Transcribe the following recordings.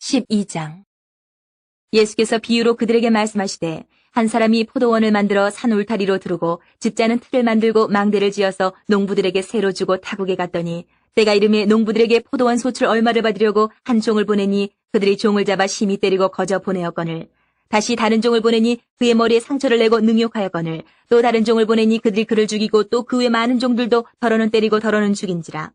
12장. 예수께서 비유로 그들에게 말씀하시되 한 사람이 포도원을 만들어 산 울타리로 두르고 집자는 틀을 만들고 망대를 지어서 농부들에게 새로 주고 타국에 갔더니 때가 이름에 농부들에게 포도원 소출 얼마를 받으려고 한 종을 보내니 그들이 종을 잡아 심히 때리고 거저 보내었거늘. 다시 다른 종을 보내니 그의 머리에 상처를 내고 능욕하였거늘. 또 다른 종을 보내니 그들이 그를 죽이고 또 그 외 많은 종들도 더러는 때리고 더러는 죽인지라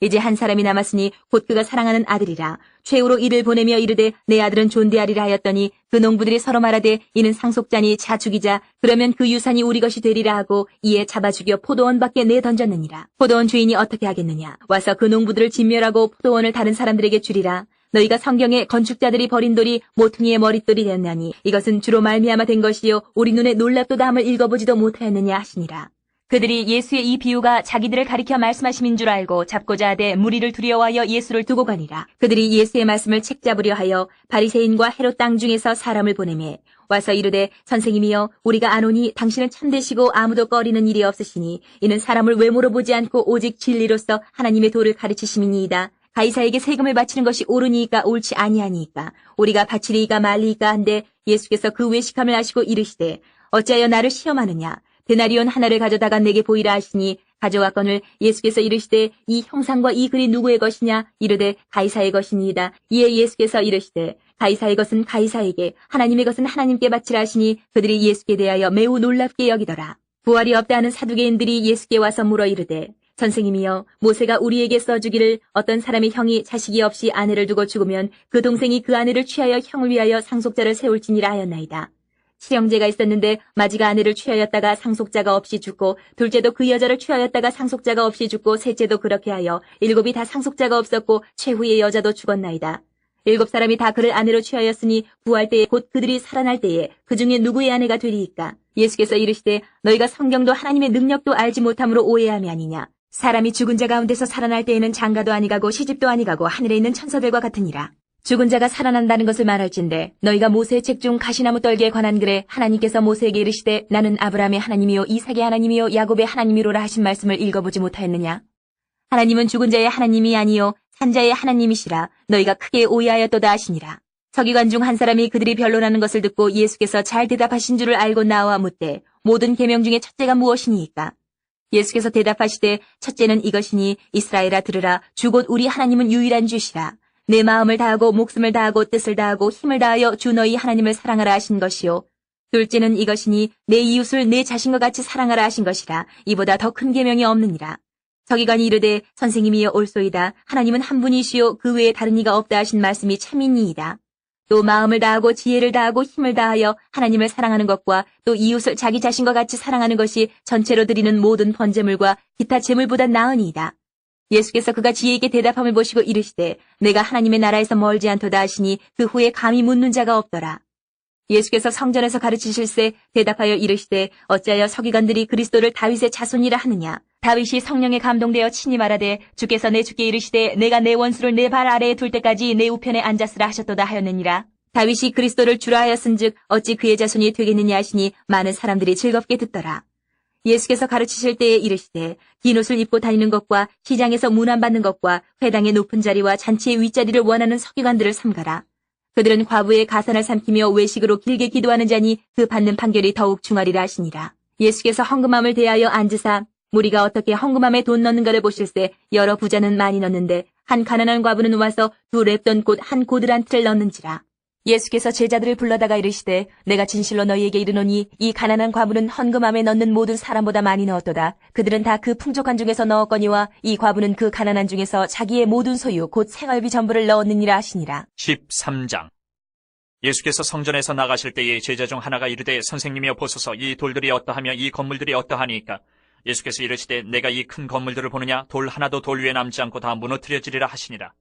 이제 한 사람이 남았으니 곧 그가 사랑하는 아들이라. 최후로 이를 보내며 이르되 내 아들은 존대하리라 하였더니 그 농부들이 서로 말하되 이는 상속자니 자 죽이자. 그러면 그 유산이 우리 것이 되리라 하고 이에 잡아 죽여 포도원 밖에 내던졌느니라. 포도원 주인이 어떻게 하겠느냐? 와서 그 농부들을 진멸하고 포도원을 다른 사람들에게 주리라. 너희가 성경에 건축자들이 버린 돌이 모퉁이의 머릿돌이 되었나니 이것은 주로 말미암아 된 것이요 우리 눈에 놀랍도다 함을 읽어보지도 못하였느냐 하시니라 그들이 예수의 이 비유가 자기들을 가리켜 말씀하심인 줄 알고 잡고자 하되 무리를 두려워하여 예수를 두고 가니라. 그들이 예수의 말씀을 책잡으려 하여 바리새인과 헤롯 땅 중에서 사람을 보내매 와서 이르되 선생님이여 우리가 아노니 당신은 참되시고 아무도 꺼리는 일이 없으시니 이는 사람을 외모로 보지 않고 오직 진리로서 하나님의 도를 가르치심이니이다. 가이사에게 세금을 바치는 것이 옳으니까 옳지 아니하니까 우리가 바치리이까 말리이까 한데 예수께서 그 외식함을 아시고 이르시되 어찌하여 나를 시험하느냐 데나리온 하나를 가져다가 내게 보이라 하시니 가져왔거늘 예수께서 이르시되 이 형상과 이 글이 누구의 것이냐 이르되 가이사의 것이니이다. 이에 예수께서 이르시되 가이사의 것은 가이사에게 하나님의 것은 하나님께 바치라 하시니 그들이 예수께 대하여 매우 놀랍게 여기더라. 부활이 없다 하는 사두개인들이 예수께 와서 물어 이르되 선생님이여 모세가 우리에게 써주기를 어떤 사람의 형이 자식이 없이 아내를 두고 죽으면 그 동생이 그 아내를 취하여 형을 위하여 상속자를 세울지니라 하였나이다. 실형제가 있었는데 마지가 아내를 취하였다가 상속자가 없이 죽고 둘째도 그 여자를 취하였다가 상속자가 없이 죽고 셋째도 그렇게 하여 일곱이 다 상속자가 없었고 최후의 여자도 죽었나이다. 일곱 사람이 다 그를 아내로 취하였으니 부활 때에 곧 그들이 살아날 때에 그 중에 누구의 아내가 되리이까? 예수께서 이르시되 너희가 성경도 하나님의 능력도 알지 못함으로 오해함이 아니냐. 사람이 죽은 자 가운데서 살아날 때에는 장가도 아니가고 시집도 아니가고 하늘에 있는 천사들과 같으니라. 죽은 자가 살아난다는 것을 말할진대 너희가 모세의 책 중 가시나무 떨기에 관한 글에 하나님께서 모세에게 이르시되 나는 아브라함의 하나님이요 이삭의 하나님이요 야곱의 하나님이로라 하신 말씀을 읽어보지 못하였느냐? 하나님은 죽은 자의 하나님이 아니요 산자의 하나님이시라 너희가 크게 오해하였도다 하시니라. 서기관 중 한 사람이 그들이 변론하는 것을 듣고 예수께서 잘 대답하신 줄을 알고 나와 묻되 모든 계명 중에 첫째가 무엇이니까? 예수께서 대답하시되 첫째는 이것이니 이스라엘아 들으라 주곧 우리 하나님은 유일한 주시라 내 마음을 다하고 목숨을 다하고 뜻을 다하고 힘을 다하여 주 너희 하나님을 사랑하라 하신 것이요. 둘째는 이것이니 내 이웃을 내 자신과 같이 사랑하라 하신 것이라 이보다 더 큰 계명이 없느니라. 서기관이 이르되 선생님이여 올소이다. 하나님은 한 분이시요 그 외에 다른 이가 없다 하신 말씀이 참이니이다. 또 마음을 다하고 지혜를 다하고 힘을 다하여 하나님을 사랑하는 것과 또 이웃을 자기 자신과 같이 사랑하는 것이 전체로 드리는 모든 번제물과 기타 제물보다 나으니이다. 예수께서 그가 지혜에게 대답함을 보시고 이르시되 내가 하나님의 나라에서 멀지 않도다 하시니 그 후에 감히 묻는 자가 없더라. 예수께서 성전에서 가르치실세 대답하여 이르시되 어찌하여 서기관들이 그리스도를 다윗의 자손이라 하느냐? 다윗이 성령에 감동되어 친히 말하되 주께서 내 주께 이르시되 내가 내 원수를 내 발 아래에 둘 때까지 내 우편에 앉았으라 하셨도다 하였느니라. 다윗이 그리스도를 주라 하였은즉 어찌 그의 자손이 되겠느냐 하시니 많은 사람들이 즐겁게 듣더라 예수께서 가르치실 때에 이르시되 긴 옷을 입고 다니는 것과 시장에서 문안받는 것과 회당의 높은 자리와 잔치의 윗자리를 원하는 서기관들을 삼가라. 그들은 과부의 가산을 삼키며 외식으로 길게 기도하는 자니 그 받는 판결이 더욱 중하리라 하시니라. 예수께서 헌금함을 대하여 앉으사 무리가 어떻게 헌금함에 돈 넣는가를 보실세 여러 부자는 많이 넣는데 한 가난한 과부는 와서 두 랩돈 곧한 고드란 틀을 넣는지라. 예수께서 제자들을 불러다가 이르시되 내가 진실로 너희에게 이르노니 이 가난한 과부는 헌금함에 넣는 모든 사람보다 많이 넣었도다. 그들은 다 그 풍족한 중에서 넣었거니와 이 과부는 그 가난한 중에서 자기의 모든 소유 곧 생활비 전부를 넣었느니라 하시니라. 13장 예수께서 성전에서 나가실 때에 제자 중 하나가 이르되 선생님이여 보소서 이 돌들이 어떠하며 이 건물들이 어떠하니까 예수께서 이르시되 내가 이 큰 건물들을 보느냐 돌 하나도 돌 위에 남지 않고 다 무너뜨려지리라 하시니라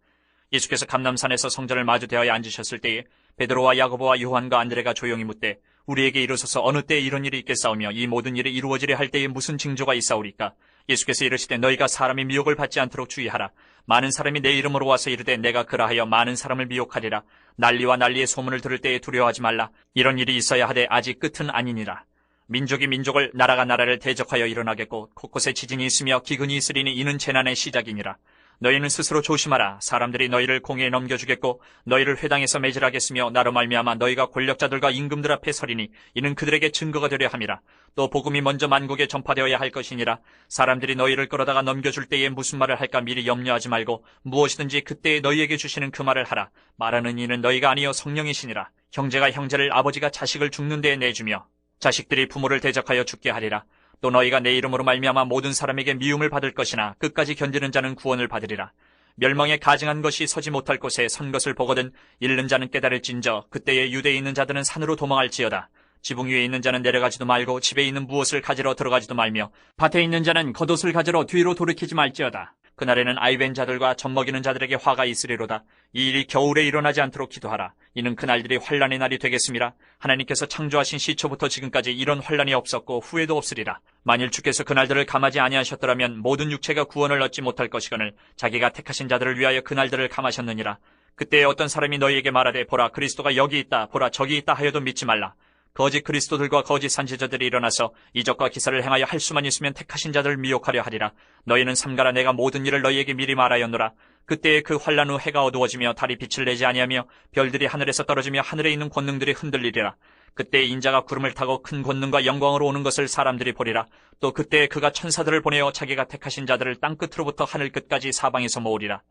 예수께서 감남산에서 성전을 마주대하여 앉으셨을 때에 베드로와 야고보와 요한과 안드레가 조용히 묻되 우리에게 이르소서 어느 때에 이런 일이 있겠사오며 이 모든 일이 이루어지려 할 때에 무슨 징조가 있사오리까? 예수께서 이르시되 너희가 사람이 미혹을 받지 않도록 주의하라. 많은 사람이 내 이름으로 와서 이르되 내가 그라하여 많은 사람을 미혹하리라. 난리와 난리의 소문을 들을 때에 두려워하지 말라. 이런 일이 있어야 하되 아직 끝은 아니니라. 민족이 민족을 나라가 나라를 대적하여 일어나겠고 곳곳에 지진이 있으며 기근이 있으리니 이는 재난의 시작이니라 너희는 스스로 조심하라. 사람들이 너희를 공에 넘겨주겠고 너희를 회당에서 매질하겠으며 나로 말미암아 너희가 권력자들과 임금들 앞에 서리니 이는 그들에게 증거가 되려 함이라. 또 복음이 먼저 만국에 전파되어야 할 것이니라. 사람들이 너희를 끌어다가 넘겨줄 때에 무슨 말을 할까 미리 염려하지 말고 무엇이든지 그때에 너희에게 주시는 그 말을 하라. 말하는 이는 너희가 아니요 성령이시니라. 형제가 형제를 아버지가 자식을 죽는 데에 내주며 자식들이 부모를 대적하여 죽게 하리라. 또 너희가 내 이름으로 말미암아 모든 사람에게 미움을 받을 것이나 끝까지 견디는 자는 구원을 받으리라. 멸망에 가증한 것이 서지 못할 곳에 선 것을 보거든 잃는 자는 깨달을진저 그때에 유대에 있는 자들은 산으로 도망할지어다. 지붕 위에 있는 자는 내려가지도 말고 집에 있는 무엇을 가지러 들어가지도 말며 밭에 있는 자는 겉옷을 가지러 뒤로 돌이키지 말지어다. 그날에는 아이벤 자들과 젖먹이는 자들에게 화가 있으리로다. 이 일이 겨울에 일어나지 않도록 기도하라. 이는 그날들이 환란의 날이 되겠습니다. 하나님께서 창조하신 시초부터 지금까지 이런 환란이 없었고 후회도 없으리라. 만일 주께서 그날들을 감하지 아니하셨더라면 모든 육체가 구원을 얻지 못할 것이거늘 자기가 택하신 자들을 위하여 그날들을 감하셨느니라. 그때에 어떤 사람이 너희에게 말하되 보라 그리스도가 여기 있다 보라 저기 있다 하여도 믿지 말라. 거짓 그리스도들과 거짓 산지자들이 일어나서 이적과 기사를 행하여 할 수만 있으면 택하신 자들을 미혹하려 하리라. 너희는 삼가라 내가 모든 일을 너희에게 미리 말하였노라. 그때에 그 환란 후 해가 어두워지며 달이 빛을 내지 아니하며 별들이 하늘에서 떨어지며 하늘에 있는 권능들이 흔들리리라. 그때 인자가 구름을 타고 큰 권능과 영광으로 오는 것을 사람들이 보리라. 또 그때에 그가 천사들을 보내어 자기가 택하신 자들을 땅 끝으로부터 하늘 끝까지 사방에서 모으리라.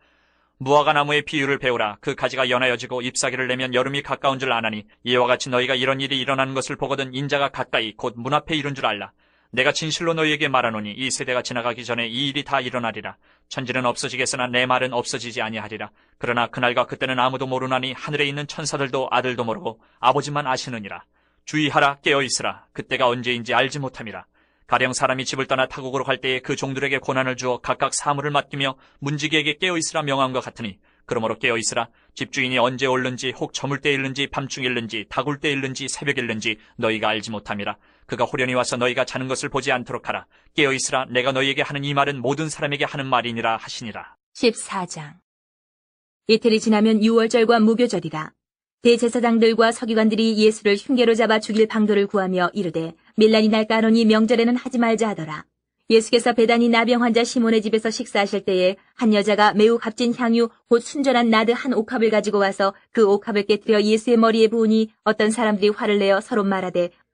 무화과 나무의 비유를 배우라. 그 가지가 연하여지고 잎사귀를 내면 여름이 가까운 줄 아나니 이와 같이 너희가 이런 일이 일어나는 것을 보거든 인자가 가까이 곧 문 앞에 이른 줄 알라. 내가 진실로 너희에게 말하노니 이 세대가 지나가기 전에 이 일이 다 일어나리라. 천지는 없어지겠으나 내 말은 없어지지 아니하리라. 그러나 그날과 그때는 아무도 모르나니 하늘에 있는 천사들도 아들도 모르고 아버지만 아시느니라. 주의하라 깨어 있으라. 그때가 언제인지 알지 못함이라. 가령 사람이 집을 떠나 타국으로 갈 때에 그 종들에게 고난을 주어 각각 사물을 맡기며 문지기에게 깨어 있으라 명함과 같으니 그러므로 깨어 있으라. 집주인이 언제 올는지 혹 저물 때 일는지 밤중 일는지 다굴 때 일는지 새벽 일는지 너희가 알지 못함이라. 그가 호련히 와서 너희가 자는 것을 보지 않도록 하라. 깨어 있으라. 내가 너희에게 하는 이 말은 모든 사람에게 하는 말이니라 하시니라. 14장. 이틀이 지나면 6월절과 무교절이라. 대제사장들과 서기관들이 예수를 흉계로 잡아 죽일 방도를 구하며 이르되 밀란이 날까 하노니 명절에는 하지 말자 하더라. 예수께서 배단이 나병 환자 시몬의 집에서 식사하실 때에 한 여자가 매우 값진 향유 곧 순전한 나드 한 옥합을 가지고 와서 그 옥합을 깨뜨려 예수의 머리에 부으니 어떤 사람들이 화를 내어 서로 말하되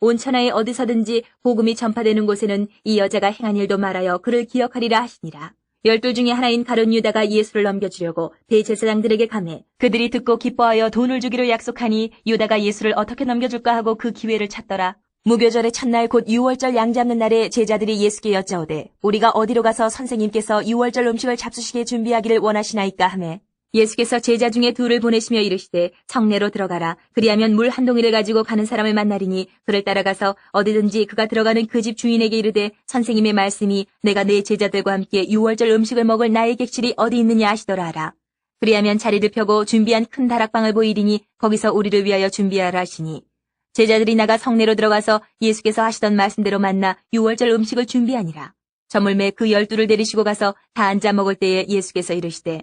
온 천하에 어디서든지 복음이 전파되는 곳에는 이 여자가 행한 일도 말하여 그를 기억하리라 하시니라. 열둘 중에 하나인 가론 유다가 예수를 넘겨주려고 대제사장들에게 감해 그들이 듣고 기뻐하여 돈을 주기로 약속하니 유다가 예수를 어떻게 넘겨줄까 하고 그 기회를 찾더라. 무교절의 첫날 곧 6월절 양 잡는 날에 제자들이 예수께 여짜오되 우리가 어디로 가서 선생님께서 6월절 음식을 잡수시게 준비하기를 원하시나이까 하매 예수께서 제자 중에 둘을 보내시며 이르시되 성내로 들어가라. 그리하면 물 한 동이를 가지고 가는 사람을 만나리니 그를 따라가서 어디든지 그가 들어가는 그 집 주인에게 이르되 선생님의 말씀이 내가 내 제자들과 함께 유월절 음식을 먹을 나의 객실이 어디 있느냐 하시더라 하라. 그리하면 자리를 펴고 준비한 큰 다락방을 보이리니 거기서 우리를 위하여 준비하라 하시니 제자들이 나가 성내로 들어가서 예수께서 하시던 말씀대로 만나 유월절 음식을 준비하니라. 저물매 그 열두를 데리시고 가서 다 앉아 먹을 때에 예수께서 이르시되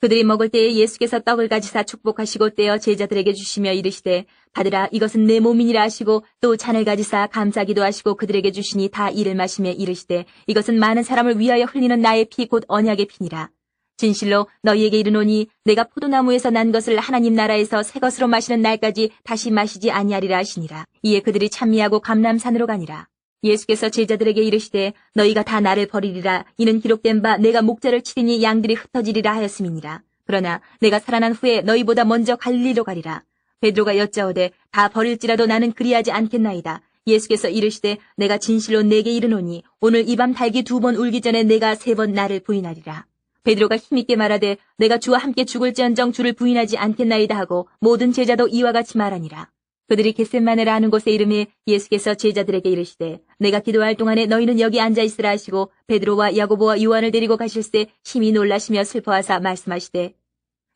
그들이 먹을 때에 예수께서 떡을 가지사 축복하시고 떼어 제자들에게 주시며 이르시되 받으라 이것은 내 몸이니라 하시고 또 잔을 가지사 감사기도 하시고 그들에게 주시니 다 이를 마시며 이르시되 이것은 많은 사람을 위하여 흘리는 나의 피 곧 언약의 피니라. 진실로 너희에게 이르노니 내가 포도나무에서 난 것을 하나님 나라에서 새 것으로 마시는 날까지 다시 마시지 아니하리라 하시니라. 이에 그들이 찬미하고 감람산으로 가니라 예수께서 제자들에게 이르시되 너희가 다 나를 버리리라 이는 기록된 바 내가 목자를 치리니 양들이 흩어지리라 하였음이니라 그러나 내가 살아난 후에 너희보다 먼저 갈릴리로 가리라 베드로가 여짜오되 다 버릴지라도 나는 그리하지 않겠나이다 예수께서 이르시되 내가 진실로 내게 이르노니 오늘 이 밤 달기 두 번 울기 전에 내가 세 번 나를 부인하리라. 베드로가 힘있게 말하되 내가 주와 함께 죽을지언정 주를 부인하지 않겠나이다 하고 모든 제자도 이와 같이 말하니라. 그들이 겟셋마네라 하는 곳에 이름에 예수께서 제자들에게 이르시되 내가 기도할 동안에 너희는 여기 앉아 있으라 하시고 베드로와 야고보와 요한을 데리고 가실새 심히 놀라시며 슬퍼하사 말씀하시되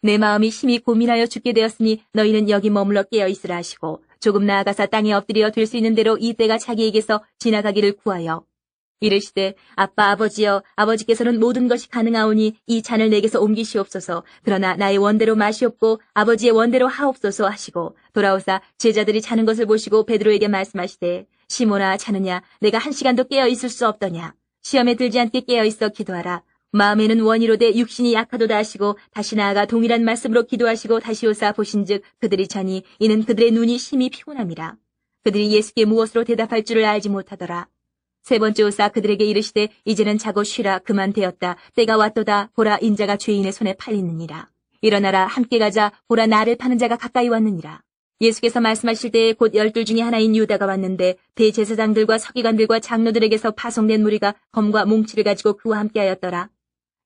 내 마음이 심히 고민하여 죽게 되었으니 너희는 여기 머물러 깨어 있으라 하시고 조금 나아가서 땅에 엎드려 될 수 있는 대로 이 때가 자기에게서 지나가기를 구하여 이르시되 아빠 아버지여 아버지께서는 모든 것이 가능하오니 이 잔을 내게서 옮기시옵소서. 그러나 나의 원대로 마시옵고 아버지의 원대로 하옵소서 하시고 돌아오사 제자들이 자는 것을 보시고 베드로에게 말씀하시되 시모나 자느냐? 내가 한 시간도 깨어 있을 수 없더냐? 시험에 들지 않게 깨어 있어 기도하라. 마음에는 원이로되 육신이 약하도다 하시고 다시 나아가 동일한 말씀으로 기도하시고 다시 오사 보신즉 그들이 자니 이는 그들의 눈이 심히 피곤함이라. 그들이 예수께 무엇으로 대답할 줄을 알지 못하더라 세 번째 오사 그들에게 이르시되 이제는 자고 쉬라 그만 되었다. 때가 왔도다. 보라 인자가 죄인의 손에 팔리느니라. 일어나라 함께 가자. 보라 나를 파는 자가 가까이 왔느니라. 예수께서 말씀하실 때에 곧 열둘 중에 하나인 유다가 왔는데 대제사장들과 서기관들과 장로들에게서 파송된 무리가 검과 몽치를 가지고 그와 함께하였더라.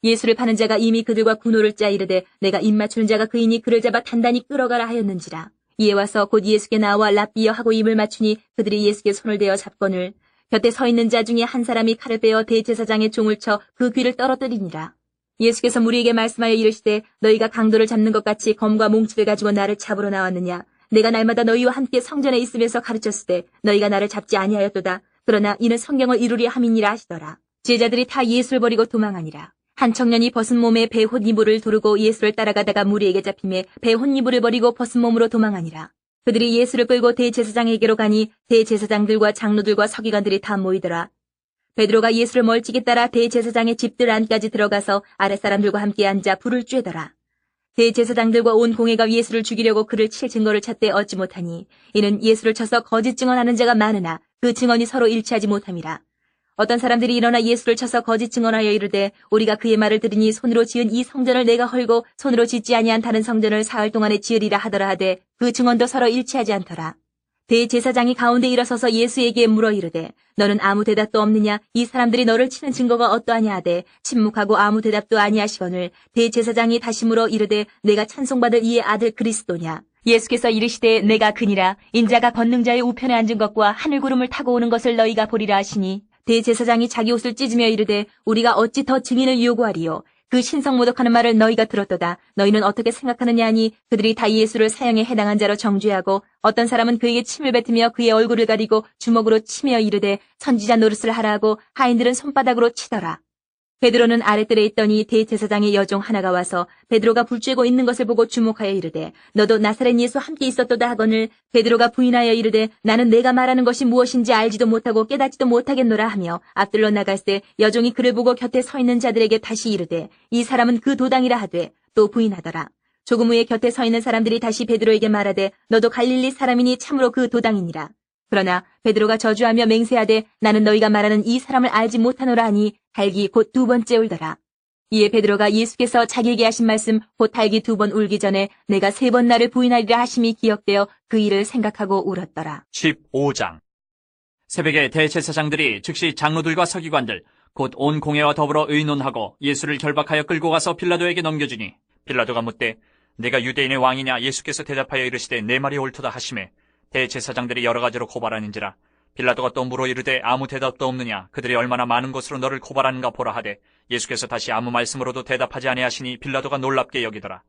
예수를 파는 자가 이미 그들과 군호를 짜 이르되 내가 입 맞추는 자가 그이니 그를 잡아 단단히 끌어가라 하였는지라. 이에 와서 곧 예수께 나와 랍비여 하고 입을 맞추니 그들이 예수께 손을 대어 잡거늘 곁에 서 있는 자 중에 한 사람이 칼을 빼어 대제사장의 종을 쳐 그 귀를 떨어뜨리니라. 예수께서 무리에게 말씀하여 이르시되 너희가 강도를 잡는 것 같이 검과 몽치를 가지고 나를 잡으러 나왔느냐. 내가 날마다 너희와 함께 성전에 있으면서 가르쳤을 때 너희가 나를 잡지 아니하였도다. 그러나 이는 성경을 이루리 함이니라 하시더라. 제자들이 다 예수를 버리고 도망하니라. 한 청년이 벗은 몸에 배 혼이불을 두르고 예수를 따라가다가 무리에게 잡힘에 배 혼이불을 버리고 벗은 몸으로 도망하니라. 그들이 예수를 끌고 대제사장에게로 가니 대제사장들과 장로들과 서기관들이 다 모이더라. 베드로가 예수를 멀찍이 따라 대제사장의 집들 안까지 들어가서 아랫사람들과 함께 앉아 불을 쬐더라. 대제사장들과 온 공회가 예수를 죽이려고 그를 칠 증거를 찾되 얻지 못하니 이는 예수를 쳐서 거짓 증언하는 자가 많으나 그 증언이 서로 일치하지 못함이라. 어떤 사람들이 일어나 예수를 쳐서 거짓 증언하여 이르되 우리가 그의 말을 들으니 손으로 지은 이 성전을 내가 헐고 손으로 짓지 아니한 다른 성전을 사흘 동안에 지으리라 하더라 하되 그 증언도 서로 일치하지 않더라. 대제사장이 가운데 일어서서 예수에게 물어 이르되 너는 아무 대답도 없느냐? 이 사람들이 너를 치는 증거가 어떠하냐? 하되 침묵하고 아무 대답도 아니하시거늘 대제사장이 다시 물어 이르되 내가 찬송받을 이의 아들 그리스도냐? 예수께서 이르시되 내가 그니라. 인자가 권능자의 우편에 앉은 것과 하늘 구름을 타고 오는 것을 너희가 보리라 하시니 대제사장이 자기 옷을 찢으며 이르되 우리가 어찌 더 증인을 요구하리요 그 신성모독하는 말을 너희가 들었도다. 너희는 어떻게 생각하느냐 하니 그들이 다 예수를 사형에 해당한 자로 정죄하고 어떤 사람은 그에게 침을 뱉으며 그의 얼굴을 가리고 주먹으로 치며 이르되 선지자 노릇을 하라 하고 하인들은 손바닥으로 치더라. 베드로는 아랫뜰에 있더니 대제사장의 여종 하나가 와서 베드로가 불 쬐고 있는 것을 보고 주목하여 이르되 너도 나사렛 예수 함께 있었도다 하거늘 베드로가 부인하여 이르되 나는 내가 말하는 것이 무엇인지 알지도 못하고 깨닫지도 못하겠노라 하며 앞들로 나갈 때 여종이 그를 보고 곁에 서 있는 자들에게 다시 이르되 이 사람은 그 도당이라 하되 또 부인하더라. 조금 후에 곁에 서 있는 사람들이 다시 베드로에게 말하되 너도 갈릴리 사람이니 참으로 그 도당이니라. 그러나 베드로가 저주하며 맹세하되 나는 너희가 말하는 이 사람을 알지 못하노라 하니 달기 곧 두 번째 울더라. 이에 베드로가 예수께서 자기에게 하신 말씀 곧 달기 두 번 울기 전에 내가 세 번 나를 부인하리라 하심이 기억되어 그 일을 생각하고 울었더라. 15장 새벽에 대제사장들이 즉시 장로들과 서기관들 곧 온 공회와 더불어 의논하고 예수를 결박하여 끌고 가서 빌라도에게 넘겨주니 빌라도가 묻되 내가 유대인의 왕이냐 예수께서 대답하여 이르시되 내 말이 옳도다 하심에 대제사장들이 여러 가지로 고발하는지라 빌라도가 또 물어 이르되 아무 대답도 없느냐? 그들이 얼마나 많은 것으로 너를 고발하는가 보라 하되 예수께서 다시 아무 말씀으로도 대답하지 아니하시니 빌라도가 놀랍게 여기더라.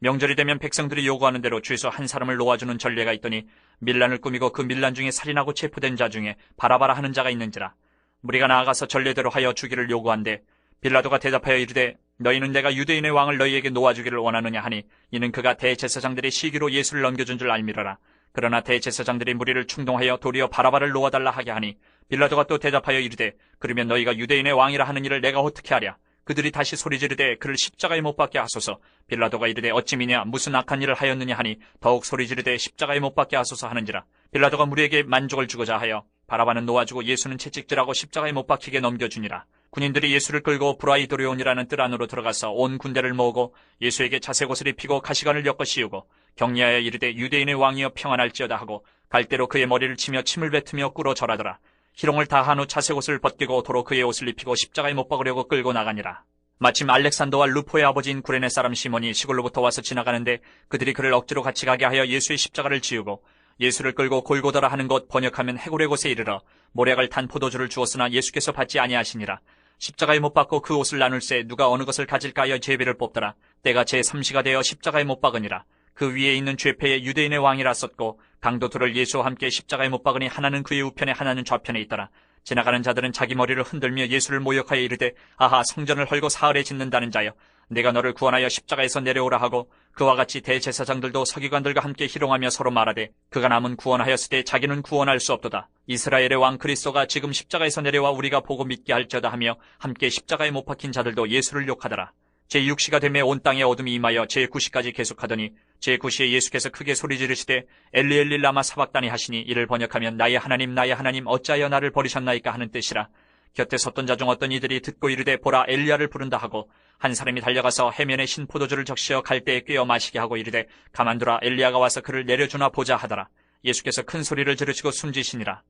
명절이 되면 백성들이 요구하는 대로 죄수 한 사람을 놓아주는 전례가 있더니 밀란을 꾸미고 그 밀란 중에 살인하고 체포된 자 중에 바라바라 하는 자가 있는지라. 무리가 나아가서 전례대로 하여 주기를 요구한데 빌라도가 대답하여 이르되 너희는 내가 유대인의 왕을 너희에게 놓아주기를 원하느냐 하니 이는 그가 대제사장들의 시기로 예수를 넘겨준 줄 알미러라 그러나 대제사장들이 무리를 충동하여 도리어 바라바를 놓아달라 하게 하니 빌라도가 또 대답하여 이르되 그러면 너희가 유대인의 왕이라 하는 일을 내가 어떻게 하랴? 그들이 다시 소리 지르되 그를 십자가에 못 박게 하소서. 빌라도가 이르되 어찌미냐? 무슨 악한 일을 하였느냐 하니 더욱 소리 지르되 십자가에 못 박게 하소서 하는지라. 빌라도가 무리에게 만족을 주고자 하여 바라바는 놓아주고 예수는 채찍질하고 십자가에 못 박히게 넘겨주니라. 군인들이 예수를 끌고 브라이도리온이라는 뜰 안으로 들어가서 온 군대를 모으고 예수에게 자색옷을 입히고 가시관을 엮어 씌우고 격리하여 이르되 유대인의 왕이여 평안할지어다 하고 갈대로 그의 머리를 치며 침을 뱉으며 꿇어 절하더라. 희롱을 다한 후 차색 옷을 벗기고 도로 그의 옷을 입히고 십자가에 못 박으려고 끌고 나가니라. 마침 알렉산더와 루포의 아버지인 구레네 사람 시몬이 시골로부터 와서 지나가는데 그들이 그를 억지로 같이 가게 하여 예수의 십자가를 지우고 예수를 끌고 골고더라 하는 곳 번역하면 해골의 곳에 이르러 모략을 탄 포도주를 주었으나 예수께서 받지 아니하시니라. 십자가에 못 박고 그 옷을 나눌 새 누가 어느 것을 가질까 하여 제비를 뽑더라. 때가 제 3시가 되어 십자가에 못 박으니라. 그 위에 있는 죄패에 유대인의 왕이라 썼고 강도 둘을 예수와 함께 십자가에 못 박으니 하나는 그의 우편에 하나는 좌편에 있더라. 지나가는 자들은 자기 머리를 흔들며 예수를 모욕하여 이르되 아하 성전을 헐고 사흘에 짓는다는 자여 내가 너를 구원하여 십자가에서 내려오라 하고 그와 같이 대제사장들도 서기관들과 함께 희롱하며 서로 말하되 그가 남은 구원하였으되 자기는 구원할 수 없도다. 이스라엘의 왕 그리스도가 지금 십자가에서 내려와 우리가 보고 믿게 할지어다 하며 함께 십자가에 못 박힌 자들도 예수를 욕하더라. 제6시가 되매 온 땅에 어둠이 임하여 제9시까지 계속하더니 제9시에 예수께서 크게 소리 지르시되 엘리 엘리 라마 사박다니 하시니 이를 번역하면 나의 하나님 나의 하나님 어찌하여 나를 버리셨나이까 하는 뜻이라. 곁에 섰던 자 중 어떤 이들이 듣고 이르되 보라 엘리야를 부른다 하고 한 사람이 달려가서 해면에 신 포도주를 적시어 갈대에 꿰어 마시게 하고 이르되 가만두라 엘리야가 와서 그를 내려주나 보자 하더라. 예수께서 큰 소리를 지르시고 숨지시니라.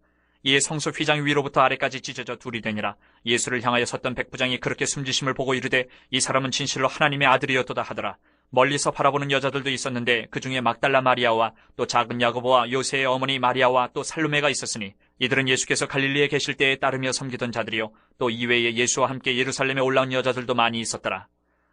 이에 성소 휘장 위로부터 아래까지 찢어져 둘이 되니라. 예수를 향하여 섰던 백부장이 그렇게 숨지심을 보고 이르되 이 사람은 진실로 하나님의 아들이었도다 하더라. 멀리서 바라보는 여자들도 있었는데 그 중에 막달라 마리아와 또 작은 야고보와 요새의 어머니 마리아와 또 살루메가 있었으니 이들은 예수께서 갈릴리에 계실 때에 따르며 섬기던 자들이요 또 이외에 예수와 함께 예루살렘에 올라온 여자들도 많이 있었더라.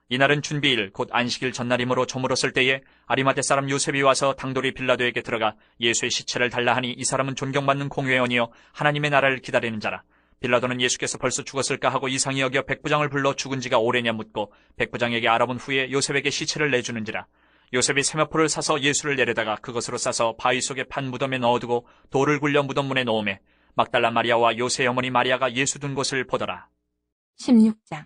이날은 준비일 곧 안식일 전날이므로 저물었을 때에 아리마대 사람 요셉이 와서 당돌이 빌라도에게 들어가 예수의 시체를 달라 하니 이 사람은 존경받는 공회원이요 하나님의 나라를 기다리는 자라. 빌라도는 예수께서 벌써 죽었을까 하고 이상히 여겨 백부장을 불러 죽은 지가 오래냐 묻고 백부장에게 알아본 후에 요셉에게 시체를 내주는지라. 요셉이 세마포를 사서 예수를 내려다가 그것으로 싸서 바위 속에 판 무덤에 넣어두고 돌을 굴려 무덤 문에 놓음에 막달라 마리아와 요새 어머니 마리아가 예수 둔 곳을 보더라. 16장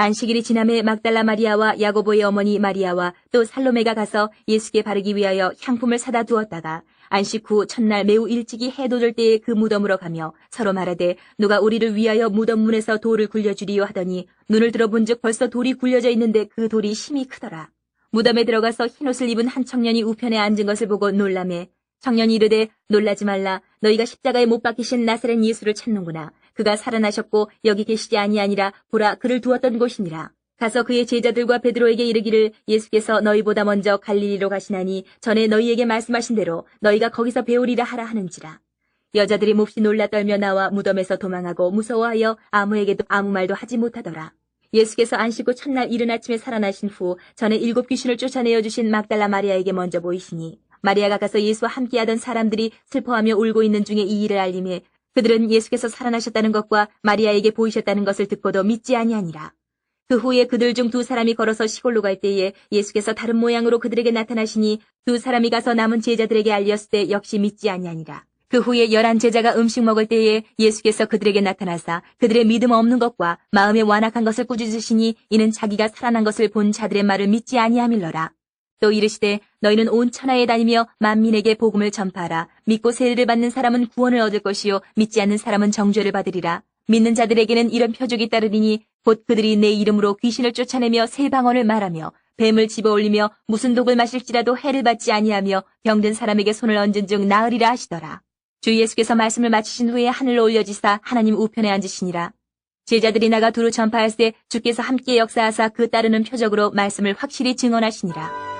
안식일이 지남에 막달라 마리아와 야고보의 어머니 마리아와 또 살로메가 가서 예수께 바르기 위하여 향품을 사다 두었다가 안식 후 첫날 매우 일찍이 해 돋을 때에 그 무덤으로 가며 서로 말하되 누가 우리를 위하여 무덤 문에서 돌을 굴려주리요? 하더니 눈을 들어본즉 벌써 돌이 굴려져 있는데 그 돌이 힘이 크더라. 무덤에 들어가서 흰옷을 입은 한 청년이 우편에 앉은 것을 보고 놀라매 청년이 이르되 놀라지 말라. 너희가 십자가에 못 박히신 나사렛 예수를 찾는구나 그가 살아나셨고 여기 계시지 아니하니라 보라 그를 두었던 곳이니라 가서 그의 제자들과 베드로에게 이르기를 예수께서 너희보다 먼저 갈릴리로 가시나니 전에 너희에게 말씀하신 대로 너희가 거기서 배우리라 하라 하는지라. 여자들이 몹시 놀라 떨며 나와 무덤에서 도망하고 무서워하여 아무에게도 아무 말도 하지 못하더라. 예수께서 안식 후 첫날 이른 아침에 살아나신 후 전에 일곱 귀신을 쫓아내어 주신 막달라 마리아에게 먼저 보이시니 마리아가 가서 예수와 함께하던 사람들이 슬퍼하며 울고 있는 중에 이 일을 알림해 그들은 예수께서 살아나셨다는 것과 마리아에게 보이셨다는 것을 듣고도 믿지 아니하니라. 그 후에 그들 중 두 사람이 걸어서 시골로 갈 때에 예수께서 다른 모양으로 그들에게 나타나시니 두 사람이 가서 남은 제자들에게 알렸을 때 역시 믿지 아니하니라. 그 후에 열한 제자가 음식 먹을 때에 예수께서 그들에게 나타나사 그들의 믿음 없는 것과 마음에 완악한 것을 꾸짖으시니 이는 자기가 살아난 것을 본 자들의 말을 믿지 아니함일러라. 또 이르시되 너희는 온 천하에 다니며 만민에게 복음을 전파하라. 믿고 세례를 받는 사람은 구원을 얻을 것이요 믿지 않는 사람은 정죄를 받으리라. 믿는 자들에게는 이런 표적이 따르리니 곧 그들이 내 이름으로 귀신을 쫓아내며 새 방언을 말하며 뱀을 집어올리며 무슨 독을 마실지라도 해를 받지 아니하며 병든 사람에게 손을 얹은 즉 나으리라 하시더라. 주 예수께서 말씀을 마치신 후에 하늘로 올려지사 하나님 우편에 앉으시니라. 제자들이 나가 두루 전파할 때 주께서 함께 역사하사 그 따르는 표적으로 말씀을 확실히 증언하시니라.